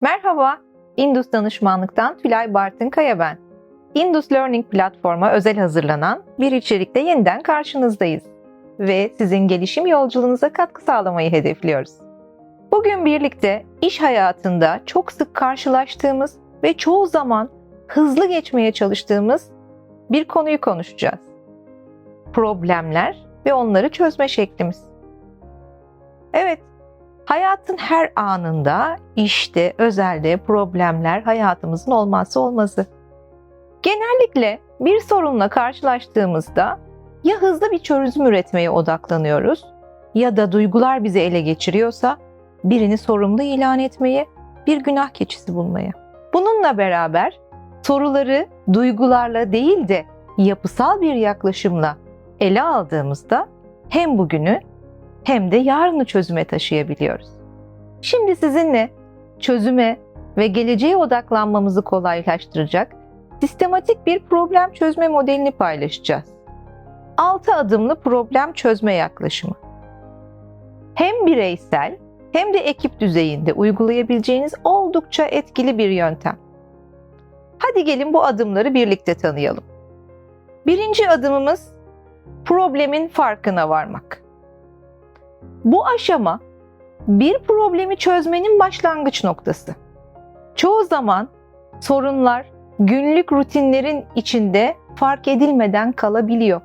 Merhaba, Indus Danışmanlık'tan Tülay Bartın Kaya ben. Indus Learning platforma özel hazırlanan bir içerikte yeniden karşınızdayız ve sizin gelişim yolculuğunuza katkı sağlamayı hedefliyoruz. Bugün birlikte iş hayatında çok sık karşılaştığımız ve çoğu zaman hızlı geçmeye çalıştığımız bir konuyu konuşacağız. Problemler ve onları çözme şeklimiz. Evet, Hayatın her anında işte, özelde problemler hayatımızın olmazsa olmazı. Genellikle bir sorunla karşılaştığımızda ya hızlı bir çözüm üretmeye odaklanıyoruz ya da duygular bizi ele geçiriyorsa birini sorumlu ilan etmeye, bir günah keçisi bulmaya. Bununla beraber soruları duygularla değil de yapısal bir yaklaşımla ele aldığımızda hem bugünü hem de yarını çözüme taşıyabiliyoruz. Şimdi sizinle çözüme ve geleceğe odaklanmamızı kolaylaştıracak sistematik bir problem çözme modelini paylaşacağız. 6 adımlı problem çözme yaklaşımı. Hem bireysel hem de ekip düzeyinde uygulayabileceğiniz oldukça etkili bir yöntem. Hadi gelin bu adımları birlikte tanıyalım. Birinci adımımız problemin farkına varmak. Bu aşama bir problemi çözmenin başlangıç noktası. Çoğu zaman sorunlar günlük rutinlerin içinde fark edilmeden kalabiliyor.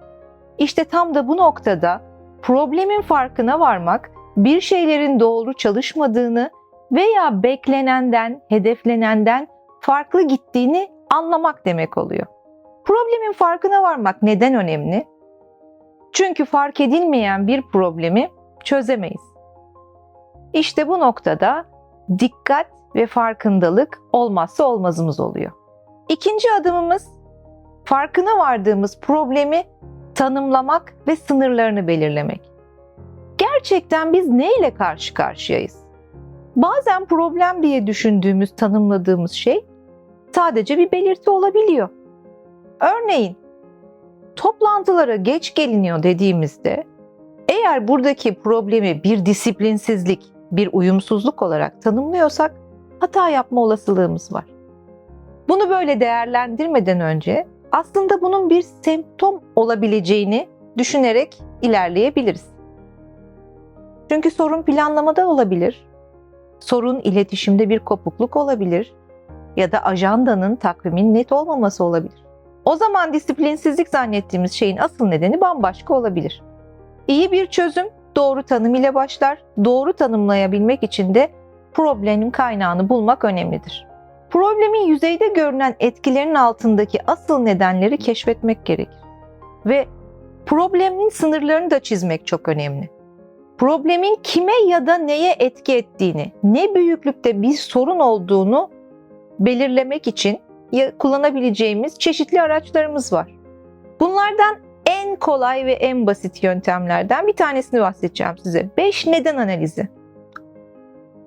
İşte tam da bu noktada problemin farkına varmak bir şeylerin doğru çalışmadığını veya beklenenden, hedeflenenden farklı gittiğini anlamak demek oluyor. Problemin farkına varmak neden önemli? Çünkü fark edilmeyen bir problemi çözemeyiz. İşte bu noktada dikkat ve farkındalık olmazsa olmazımız oluyor. İkinci adımımız farkına vardığımız problemi tanımlamak ve sınırlarını belirlemek. Gerçekten biz neyle karşı karşıyayız? Bazen problem diye düşündüğümüz, tanımladığımız şey sadece bir belirti olabiliyor. Örneğin toplantılara geç geliniyor dediğimizde eğer buradaki problemi bir disiplinsizlik, bir uyumsuzluk olarak tanımlıyorsak hata yapma olasılığımız var. Bunu böyle değerlendirmeden önce aslında bunun bir semptom olabileceğini düşünerek ilerleyebiliriz. Çünkü sorun planlamada olabilir, sorun iletişimde bir kopukluk olabilir ya da ajandanın takvimin net olmaması olabilir. O zaman disiplinsizlik zannettiğimiz şeyin asıl nedeni bambaşka olabilir. İyi bir çözüm doğru tanım ile başlar. Doğru tanımlayabilmek için de problemin kaynağını bulmak önemlidir. Problemin yüzeyde görünen etkilerin altındaki asıl nedenleri keşfetmek gerekir. Ve problemin sınırlarını da çizmek çok önemli. Problemin kime ya da neye etki ettiğini, ne büyüklükte bir sorun olduğunu belirlemek için kullanabileceğimiz çeşitli araçlarımız var. Bunlardan en kolay ve en basit yöntemlerden bir tanesini bahsedeceğim size. 5 neden analizi.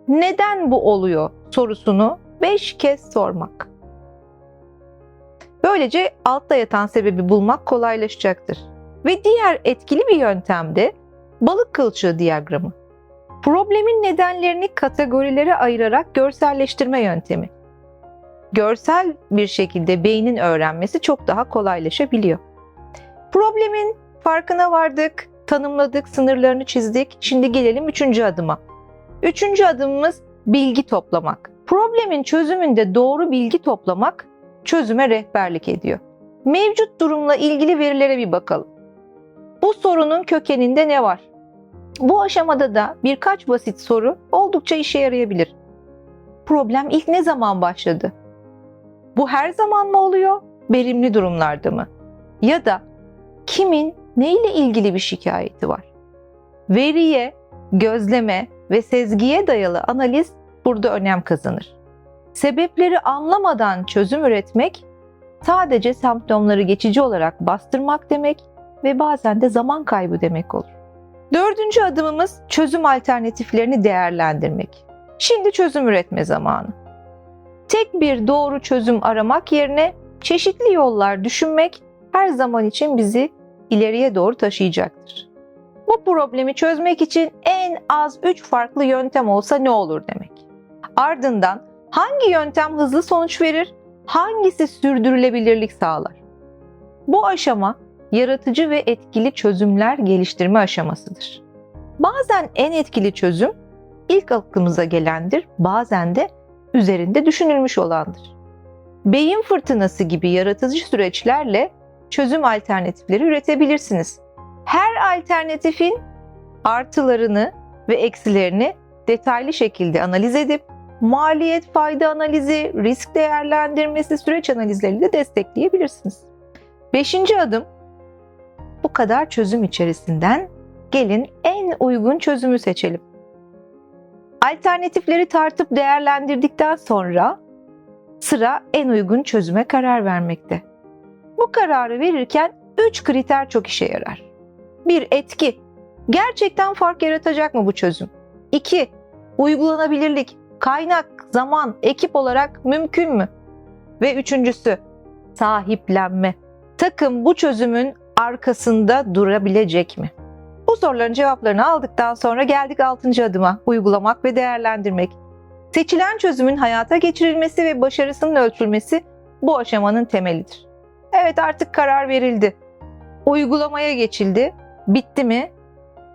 Neden bu oluyor sorusunu 5 kez sormak. Böylece altta yatan sebebi bulmak kolaylaşacaktır. Ve diğer etkili bir yöntem de balık kılçığı diyagramı. Problemin nedenlerini kategorilere ayırarak görselleştirme yöntemi. Görsel bir şekilde beynin öğrenmesi çok daha kolaylaşabiliyor. Problemin farkına vardık, tanımladık, sınırlarını çizdik. Şimdi gelelim üçüncü adıma. Üçüncü adımımız bilgi toplamak. Problemin çözümünde doğru bilgi toplamak çözüme rehberlik ediyor. Mevcut durumla ilgili verilere bir bakalım. Bu sorunun kökeninde ne var? Bu aşamada da birkaç basit soru oldukça işe yarayabilir. Problem ilk ne zaman başladı? Bu her zaman mı oluyor? Verimli durumlarda mı? Ya da kimin neyle ilgili bir şikayeti var? Veriye, gözleme ve sezgiye dayalı analiz burada önem kazanır. Sebepleri anlamadan çözüm üretmek sadece semptomları geçici olarak bastırmak demek ve bazen de zaman kaybı demek olur. Dördüncü adımımız çözüm alternatiflerini değerlendirmek. Şimdi çözüm üretme zamanı. Tek bir doğru çözüm aramak yerine çeşitli yollar düşünmek her zaman için bizi ileriye doğru taşıyacaktır. Bu problemi çözmek için en az 3 farklı yöntem olsa ne olur demek. Ardından Hangi yöntem hızlı sonuç verir? Hangisi sürdürülebilirlik sağlar? Bu aşama yaratıcı ve etkili çözümler geliştirme aşamasıdır. Bazen en etkili çözüm ilk aklımıza gelendir, bazen de üzerinde düşünülmüş olandır. Beyin fırtınası gibi yaratıcı süreçlerle çözüm alternatifleri üretebilirsiniz. Her alternatifin artılarını ve eksilerini detaylı şekilde analiz edip maliyet fayda analizi, risk değerlendirmesi, süreç analizleriyle de destekleyebilirsiniz. Beşinci adım bu kadar çözüm içerisinden gelin en uygun çözümü seçelim. Alternatifleri tartıp değerlendirdikten sonra sıra en uygun çözüme karar vermekte. Bu kararı verirken 3 kriter çok işe yarar. 1. Etki. Gerçekten fark yaratacak mı bu çözüm? 2. Uygulanabilirlik. Kaynak, zaman, ekip olarak mümkün mü? Ve üçüncüsü sahiplenme. Takım bu çözümün arkasında durabilecek mi? Bu soruların cevaplarını aldıktan sonra geldik 6. adıma uygulamak ve değerlendirmek. Seçilen çözümün hayata geçirilmesi ve başarısının ölçülmesi bu aşamanın temelidir. Evet artık karar verildi. Uygulamaya geçildi. Bitti mi?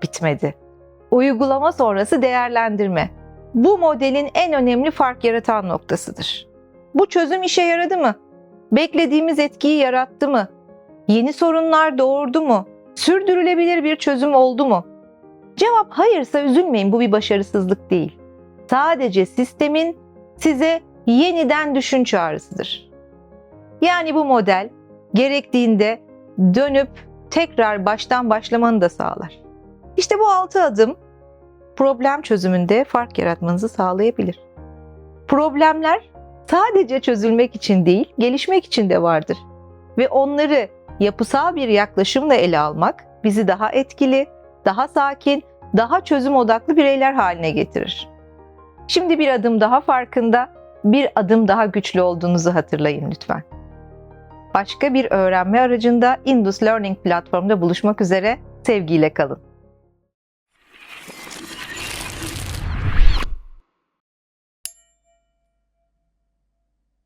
Bitmedi. Uygulama sonrası değerlendirme. Bu modelin en önemli fark yaratan noktasıdır. Bu çözüm işe yaradı mı? Beklediğimiz etkiyi yarattı mı? Yeni sorunlar doğurdu mu? Sürdürülebilir bir çözüm oldu mu? Cevap hayırsa üzülmeyin bu bir başarısızlık değil. Sadece sistemin size yeniden düşün çağrısıdır. Yani bu model gerektiğinde dönüp tekrar baştan başlamanı da sağlar. İşte bu altı adım problem çözümünde fark yaratmanızı sağlayabilir. Problemler sadece çözülmek için değil, gelişmek için de vardır. Ve onları yapısal bir yaklaşımla ele almak bizi daha etkili, daha sakin, daha çözüm odaklı bireyler haline getirir. Şimdi bir adım daha farkında, bir adım daha güçlü olduğunuzu hatırlayın lütfen. Başka bir öğrenme aracında Indus Learning platformda buluşmak üzere sevgiyle kalın.